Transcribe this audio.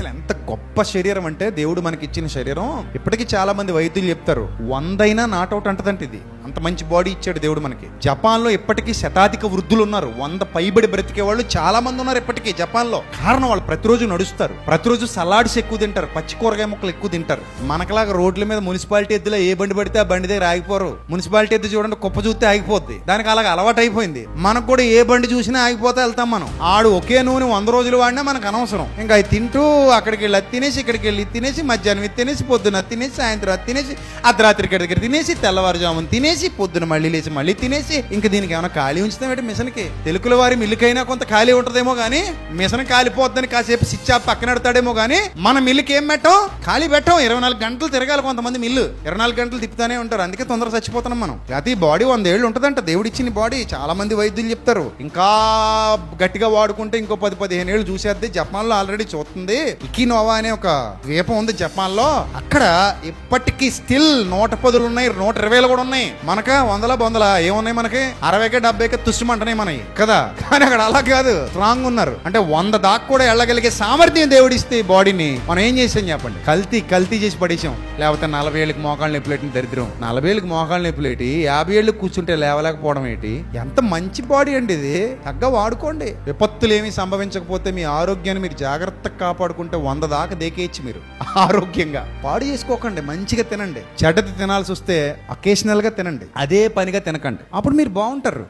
అసలు ఎంత గొప్ప శరీరం అంటే దేవుడు మనకి ఇచ్చిన శరీరం. ఇప్పటికీ చాలా మంది వైద్యులు చెప్తారు వందైనా నాట్అవుట్ అంటదంట ఇది. అంత మంచి బాడీ ఇచ్చాడు దేవుడు మనకి. జపాన్లో ఇప్పటికీ శతాధిక వృద్ధులు ఉన్నారు వంద పైబడి బ్రతికే వాళ్ళు చాలా మంది ఉన్నారు ఇప్పటికీ జపాన్లో. కారణం వాళ్ళు ప్రతిరోజు నడుస్తారు. ప్రతిరోజు సలాడ్స్ ఎక్కువ తింటారు. పచ్చి కూరగాయ ముక్కలు ఎక్కువ తింటారు. మనకలాగా రోడ్ల మీద మున్సిపాలిటీ ఎద్దులో ఏ బండి పడితే ఆ బండి దగ్గర ఆగిపోరు. మున్సిపాలిటీ ఎద్దు చూడండి కుప్ప చూస్తే ఆగిపోద్ది. దానికి అలాగ అలవాటు అయిపోయింది. మనకు కూడా ఏ బండి చూసినా ఆగిపోతే వెళ్తాం మనం. ఆడు ఒకే నూనె వంద రోజులు వాడినా మనకు అనవసరం. ఇంకా అది తింటూ అక్కడికి వెళ్ళి తినేసి ఇక్కడికి వెళ్ళి తినేసి మధ్యాహ్నం తినేసి పొద్దున తినేసి సాయంత్రం తినేసి అర్ధరాత్రి ఇక్కడ దగ్గర తినేసి తెల్లవారుజామున తినేసి పొద్దున మళ్ళీ లేచి మళ్ళీ తినేసి ఇంక దీనికి ఏమైనా ఖాళీ ఉంచుతామేంటి మిషన్కి? తెలుగుల వారి మిల్లుకైనా కొంత ఖాళీ ఉంటదేమో కానీ మిషన్ కాలిపోద్దని కాసేపు స్విచ్ ఆఫ్ పక్కన పెడతాడేమో కానీ మన మిల్లుకి ఏం పెట్టం? ఖాళీ పెట్టం. ఇరవై నాలుగు గంటలు తిరగాలి కొంతమంది మిల్లు. ఇరవై నాలుగు గంటలు తిప్పుతానే ఉంటారు. అందుకే తొందరగా చచ్చిపోతున్నాం మనం. ప్రతి బాడీ వంద ఏళ్ళు ఉంటుందంట. దేవుడిచ్చిన బాడీ. చాలా మంది వైద్యులు చెప్తారు. ఇంకా గట్టిగా వాడుకుంటే ఇంకో పది పదిహేను ఏళ్ళు చూసేద్ది. జపాన్లో ఆల్రెడీ చూస్తుంది. ఇకినోవా అనే ఒక ద్వీపం ఉంది జపాన్లో అక్కడ ఇప్పటికీ స్టిల్ నూట పదులు ఉన్నాయి. నూట ఇరవైలు కూడా ఉన్నాయి. మనక వందల బొందల? ఏమున్నాయి మనకి? అరవైకి డెబ్బైకి తుష్టమంటున్నాయి మనకి కదా? కానీ అక్కడ అలా కాదు. స్ట్రాంగ్ ఉన్నారు. అంటే వంద దాకా కూడా వెళ్ళగలిగే సామర్థ్యం దేవుడిస్తే బాడీని మనం ఏం చేసాం చెప్పండి? కల్తీ కల్తీ చేసి పడేసాం. లేకపోతే నలభై ఏళ్ళకి మోకాళ్ళ నొప్పులేటిని దరిద్రం. నలభై ఏళ్ళకి మోకాళ్ళ నొప్పులేటి యాభై ఏళ్ళు కూర్చుంటే లేవలేకపోవడం ఏంటి? ఎంత మంచి బాడీ అండి ఇది. తగ్గ వాడుకోండి. విపత్తులు ఏమి సంభవించకపోతే మీ ఆరోగ్యాన్ని మీరు జాగ్రత్తగా కాపాడుకుంటే వంద దాకా దేకేయచ్చు మీరు. ఆరోగ్యంగా. పాడు చేసుకోకండి. మంచిగా తినండి. చెడ్డది తినాల్సి వస్తే అకేషనల్గా తినండి. అదే పనిగా తినకండి. అప్పుడు మీరు బాగుంటారు.